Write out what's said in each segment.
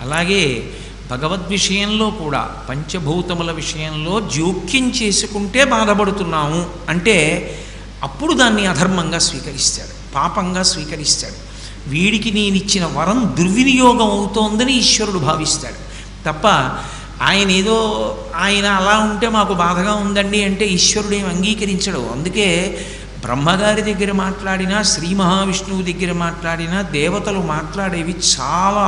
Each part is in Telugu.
అలాగే భగవద్ విషయంలో కూడా పంచభూతముల విషయంలో జోక్యం చేసుకుంటే బాధపడుతున్నాము. అంటే అప్పుడు దాన్ని అధర్మంగా స్వీకరిస్తాడు పాపంగా స్వీకరిస్తాడు. వీడికి నేను ఇచ్చిన వరం దుర్వినియోగం అవుతోందని ఈశ్వరుడు భావిస్తాడు. తప్ప ఆయన ఏదో ఆయన అలా ఉంటే మాకు బాధగా ఉందండి అంటే ఈశ్వరుడు ఏం అంగీకరించడు. అందుకే బ్రహ్మగారి దగ్గర మాట్లాడినా శ్రీ మహావిష్ణువు దగ్గర మాట్లాడినా దేవతలు మాట్లాడేవి చాలా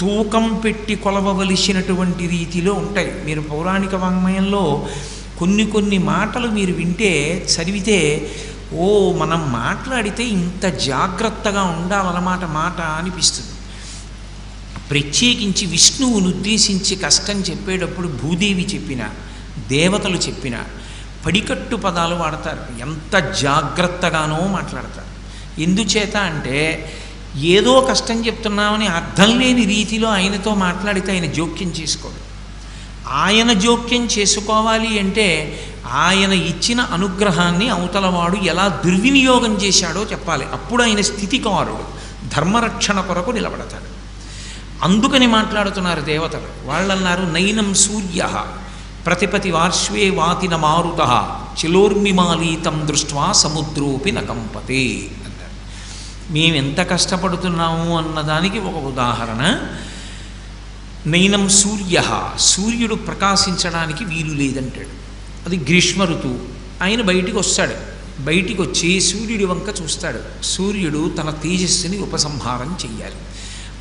తూకం పెట్టి కొలవవలసినటువంటి రీతిలో ఉంటాయి. మీరు పౌరాణిక వాంగ్మయంలో కొన్ని కొన్ని మాటలు మీరు వింటే చదివితే ఓ మనం మాట్లాడితే ఇంత జాగ్రత్తగా ఉండాలన్నమాట మాట అనిపిస్తుంది. ప్రత్యేకించి విష్ణువును ఉద్దేశించి కష్టం చెప్పేటప్పుడు భూదేవి చెప్పిన దేవతలు చెప్పిన పడికట్టు పదాలు వాడతారు. ఎంత జాగ్రత్తగానో మాట్లాడతారు. ఎందుచేత అంటే ఏదో కష్టం చెప్తున్నామని అర్థం లేని రీతిలో ఆయనతో మాట్లాడితే ఆయన జోక్యం చేసుకోడు. ఆయన జోక్యం చేసుకోవాలి అంటే ఆయన ఇచ్చిన అనుగ్రహాన్ని అవతలవాడు ఎలా దుర్వినియోగం చేశాడో చెప్పాలి. అప్పుడు ఆయన స్థితికారుడు ధర్మరక్షణ కొరకు నిలబడతాడు. అందుకని మాట్లాడుతున్నారు దేవతలు. వాళ్ళన్నారు నైనం సూర్య ప్రతిపతి వార్ష్వే వాతిన మారుత చిలోర్మిమాలీతం దృష్ట్వా సముద్రోపి నకంపతే మేము ఎంత కష్టపడుతున్నాము అన్నదానికి ఒక ఉదాహరణ. నయనం సూర్య సూర్యుడు ప్రకాశించడానికి వీలు లేదంటాడు. అది గ్రీష్మ ఋతువు. ఆయన బయటికి వస్తాడు. బయటికి వచ్చి సూర్యుడి వంక చూస్తాడు. సూర్యుడు తన తేజస్సుని ఉపసంహారం చెయ్యాలి.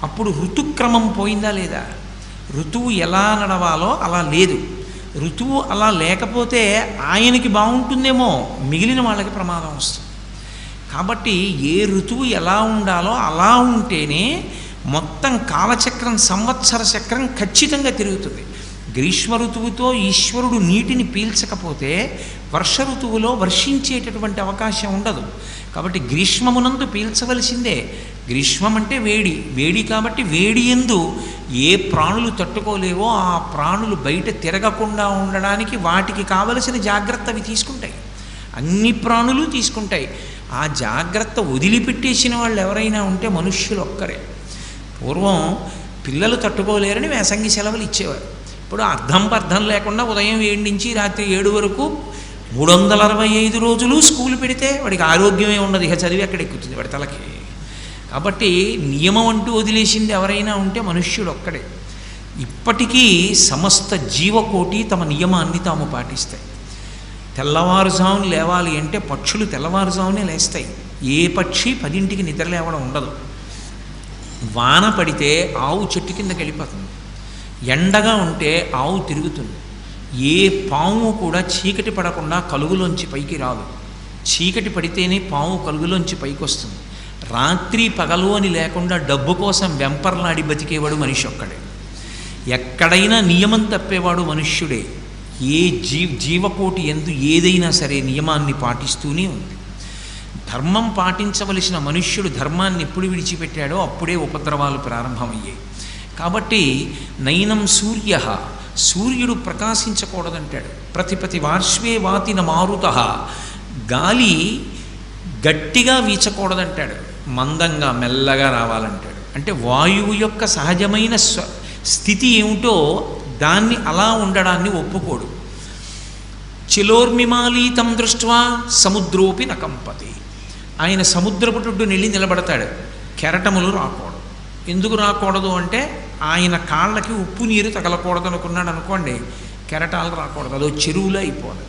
అప్పుడు ఋతుక్రమం పోయిందా లేదా? ఋతువు ఎలా నడవాలో అలా లేదు. ఋతువు అలా లేకపోతే ఆయనకి బాగుంటుందేమో మిగిలిన వాళ్ళకి ప్రమాదం వస్తుంది. కాబట్టి ఏ ఋతువు ఎలా ఉండాలో అలా ఉంటేనే మొత్తం కాలచక్రం సంవత్సర చక్రం ఖచ్చితంగా తిరుగుతుంది. గ్రీష్మ ఋతువుతో ఈశ్వరుడు నీటిని పీల్చకపోతే వర్ష ఋతువులో వర్షించేటటువంటి అవకాశం ఉండదు. కాబట్టి గ్రీష్మమునందు పీల్చవలసిందే. గ్రీష్మం అంటే వేడి వేడి కాబట్టి వేడి ఎందు ఏ ప్రాణులు తట్టుకోలేవో ఆ ప్రాణులు బయట తిరగకుండా ఉండడానికి వాటికి కావలసిన జాగ్రత్త అవి తీసుకుంటాయి అన్ని ప్రాణులు తీసుకుంటాయి. ఆ జాగ్రత్త వదిలిపెట్టేసిన వాళ్ళు ఎవరైనా ఉంటే మనుష్యులు ఒక్కరే. పూర్వం పిల్లలు తట్టుకోలేరని వేసంగి సెలవులు ఇచ్చేవారు. ఇప్పుడు అర్థం పర్థం లేకుండా ఉదయం ఏడు నుంచి రాత్రి ఏడు వరకు మూడు వందల అరవై ఐదు రోజులు స్కూల్ పెడితే వాడికి ఆరోగ్యమే ఉండదు. ఇక చదివి అక్కడ ఎక్కుతుంది వాడి తలకి. కాబట్టి నియమం అంటూ వదిలేసింది ఎవరైనా ఉంటే మనుష్యుడు ఒక్కడే ఇప్పటికీ సమస్త జీవకోటి తమ నియమాన్ని తాము పాటిస్తాయి. తెల్లవారుజామున లేవాలి అంటే పక్షులు తెల్లవారుజామునే లేస్తాయి. ఏ పక్షి పదింటికి నిద్ర లేవడం ఉండదు. వాన పడితే ఆవు చెట్టు కిందకి వెళ్ళిపోతుంది. ఎండగా ఉంటే ఆవు తిరుగుతుంది. ఏ పాము కూడా చీకటి పడకుండా కలుగులోంచి పైకి రాదు. చీకటి పడితేనే పాము కలుగులోంచి పైకి వస్తుంది రాత్రి పగలు అని లేకుండా డబ్బు కోసం వెంపర్లాడి బతికేవాడు మనిషి ఒక్కడే. ఎక్కడైనా నియమం తప్పేవాడు మనుష్యుడే. ఏ జీ జీవకోటి ఎందు ఏదైనా సరే నియమాన్ని పాటిస్తూనే ఉంది. ధర్మం పాటించవలసిన మనుష్యుడు ధర్మాన్ని ఎప్పుడు విడిచిపెట్టాడో అప్పుడే ఉపద్రవాలు ప్రారంభమయ్యాయి. కాబట్టి నయనం సూర్య సూర్యుడు ప్రకాశించకూడదంటాడు. ప్రతిపతి వార్ష్వే వాతిన మారుత గాలి గట్టిగా వీచకూడదంటాడు. మందంగా మెల్లగా రావాలంటాడు. అంటే వాయువు యొక్క సహజమైన స్థితి ఏమిటో దాన్ని అలా ఉండడాన్ని ఒప్పుకోడు. చిలోర్మిమాలీతం దృష్ట్వా సముద్రోపి నకంపతి. ఆయన సముద్రపుటుడ్డు నెల్లి నిలబడతాడు. కెరటములు రాకూడదు. ఎందుకు రాకూడదు అంటే ఆయన కాళ్ళకి ఉప్పు నీరు తగలకూడదు అనుకున్నాడు అనుకోండి కెరటాలు రాకూడదు. అదో చెరువులో అయిపోవాలి.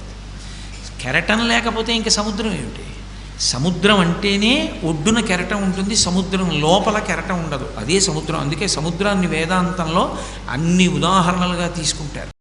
కెరటం లేకపోతే ఇంక సముద్రం ఏమిటి? సముద్రం అంటేనే ఒడ్డున కెరటం ఉంటుంది సముద్రం లోపల కెరటం ఉండదు. అదే సముద్రం. అందుకే సముద్రాన్ని వేదాంతంలో అన్ని ఉదాహరణలుగా తీసుకుంటారు.